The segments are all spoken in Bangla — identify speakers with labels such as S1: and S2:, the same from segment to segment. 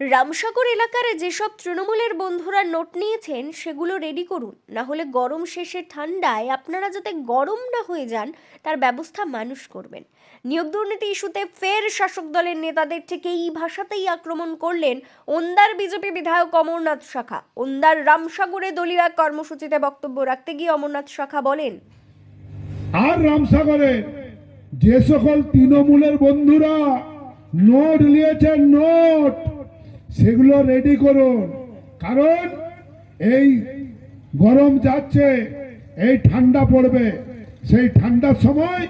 S1: রামসাগর এলাকার যেসব তৃণমূলের বন্ধুরা নোট নিয়েছেন, সেগুলো রেডি করুন। না হলে গরম শেষে ঠান্ডায় আপনারা যাতে গরম না হয়ে যান, তার ব্যবস্থা মানুষ করবেন। নিয়োগ দুর্নীতি ইস্যুতে ফের শাসক দলের নেতাদের থেকে এই ভাষাতেই আক্রমণ করলেন ওন্দার বিজেপি বিধায়ক অমরনাথ শাখা। ওন্দার রামসাগরে দলীয় কর্মসূচিতে বক্তব্য রাখতে গিয়ে অমরনাথ শাখা বলেন,
S2: আর রামসাগরে যে সকল তৃণমূলের বন্ধুরা নোট নিয়েছেন, নোট! সেগুলো রেডি করুন। কারণ এই গরম যাচ্ছে, এই ঠান্ডা পড়বে। সেই ঠান্ডার সময়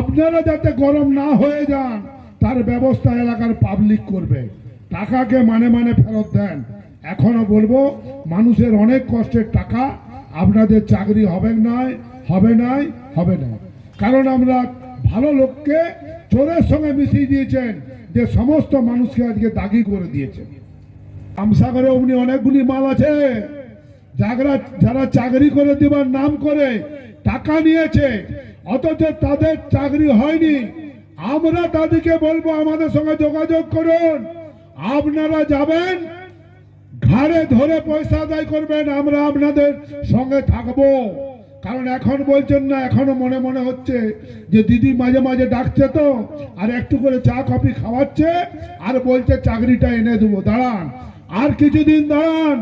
S2: আপনারা যাতে গরম না হয়ে যান, তার ব্যবস্থা এলাকার পাবলিক করবে। টাকাকে মানে মানে ফেরত দেন। এখনও বলব, মানুষের অনেক কষ্টের টাকা আপনাদের চাকরি হবে নাই হবে নাই, হবে না কারণ আমরা ভালো লোককে চোরের সঙ্গে মিশিয়ে দিয়েছেন। যে সমস্ত মানুষকে আজকে দাগি করে দিয়েছেন আমসাগরে অমনি অনেকগুলি মাল আছে। যারা যারা চাকরি করে দেবার নাম করে, টাকা নিয়েছে। অথচ তাদের চাকরি হয়নি। আমরা তাদেরকে বলব, আমাদের সঙ্গে যোগাযোগ করুন। আপনারা যাবেন, ঘাড়ে ধরে পয়সা আদায় করবেন, আমরা আপনাদের সঙ্গে থাকব। কারণ এখন বলছেন না, এখনও মনে মনে হচ্ছে যে দিদি মাঝে মাঝে ডাকছে তো, আর একটু করে চা, কফি খাওয়াচ্ছে, আর বলছে চাকরিটা এনে দেবো। দাঁড়ান, আর কিছুদিন দাঁড়ান,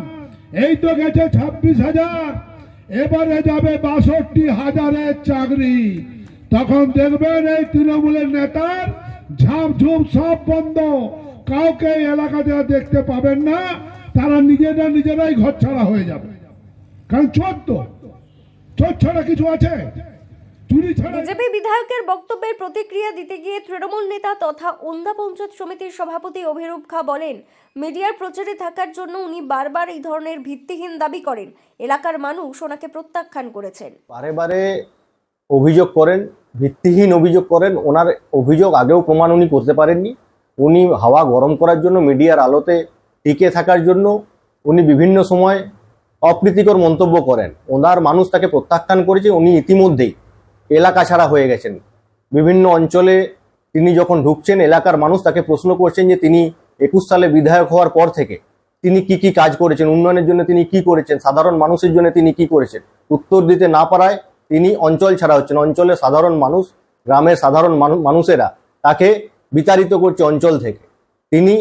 S2: এই তো গেছে ছাব্বিশ হাজার, এবারে যাবে বাষট্টি হাজারের চাকরি। তখন দেখবেন এই তৃণমূলের নেতার ঝাঁপ ঝুপ সব বন্ধ, কাউকে এলাকা আর দেখতে পাবেন না, তারা নিজেরা নিজেরাই ঘর ছাড়া হয়ে যাবে। কারণ চোর তো ছাড়া কিছু আছে?
S1: বিজেপি বিধায়কের বক্তব্যের প্রতিক্রিয়া দিতে গিয়ে তৃণমূল নেতা তথা ওন্দা পঞ্চায়েত সমিতির সভাপতি অভিরূপ খা বলেন মিডিয়ার প্রচারে থাকার জন্য উনি বারবার এই ধরনের ভিত্তিহীন দাবি করেন। এলাকার মানুষ ওনাকে প্রত্যাখ্যান করেছেন।
S3: বারে বারে অভিযোগ করেন ভিত্তিহীন অভিযোগ করেন। ওনার অভিযোগ আগেও প্রমাণ উনি করতে পারেননি। উনি হাওয়া গরম করার জন্য মিডিয়ার আলোতে টিকে থাকার জন্য উনি বিভিন্ন সময় অপ্রীতিকর মন্তব্য করেন। ওনার মানুষ তাকে প্রত্যাখ্যান করেছে, উনি ইতিমধ্যেই এলাকা ছাড়া হয়ে গেছেন। বিভিন্ন অঞ্চলে তিনি যখন ঢুকছেন, এলাকার মানুষ তাকে প্রশ্ন করছেন যে তিনি একুশ সালে বিধায়ক হওয়ার পর থেকে তিনি কি কি কাজ করেছেন, উন্নয়নের জন্য তিনি কি করেছেন, সাধারণ মানুষের জন্য তিনি কি করেছেন। উত্তর দিতে না পারায় তিনি অঞ্চল ছাড়া হচ্ছেন। অঞ্চলে সাধারণ মানুষ, গ্রামের সাধারণ মানুষেরা তাকে বিতাড়িত করছে অঞ্চল থেকে। তিনি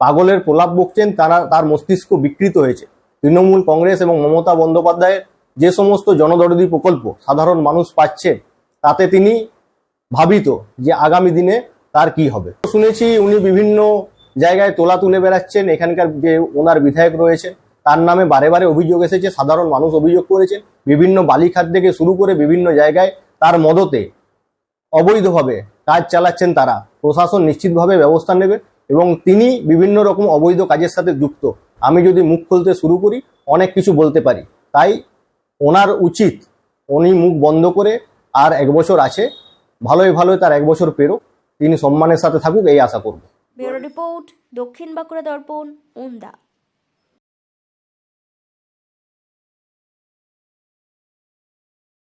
S3: পাগলের প্রলাপ বকছেন, তারা, তার মস্তিষ্ক বিকৃত হয়েছে। তৃণমূল কংগ্রেস এবং মমতা বন্দ্যোপাধ্যায়ের যে সমস্ত জনদরদি প্রকল্প সাধারণ মানুষ পাচ্ছে, তাতে তিনি ভাবিত যে আগামী দিনে তার কি হবে। শুনেছি উনি বিভিন্ন জায়গায় তোলা তুলে বেড়াচ্ছেন, এখানকার যে ওনার বিধায়ক রয়েছে, তার নামে বারে বারে অভিযোগ এসেছে, সাধারণ মানুষ অভিযোগ করেছেন, বিভিন্ন বালিখাত থেকে শুরু করে বিভিন্ন জায়গায় তার মদতে অবৈধভাবে কাজ চালাচ্ছেন তারা। প্রশাসন নিশ্চিতভাবে ব্যবস্থা নেবে এবং তিনি বিভিন্ন রকম অবৈধ কাজের সাথে যুক্ত। আমি যদি মুখ খুলতে শুরু করি, অনেক কিছু বলতে পারি। তাই ওনার উচিত, উনি মুখ বন্ধ করে আর এক বছর আছে, ভালোই ভালোই তার এক বছর পেরো তিনি সম্মানের সাথে থাকুক, এই আশা করব।
S1: রিপোর্ট, দক্ষিণ বাঁকুড়া দর্পণ ওন্দা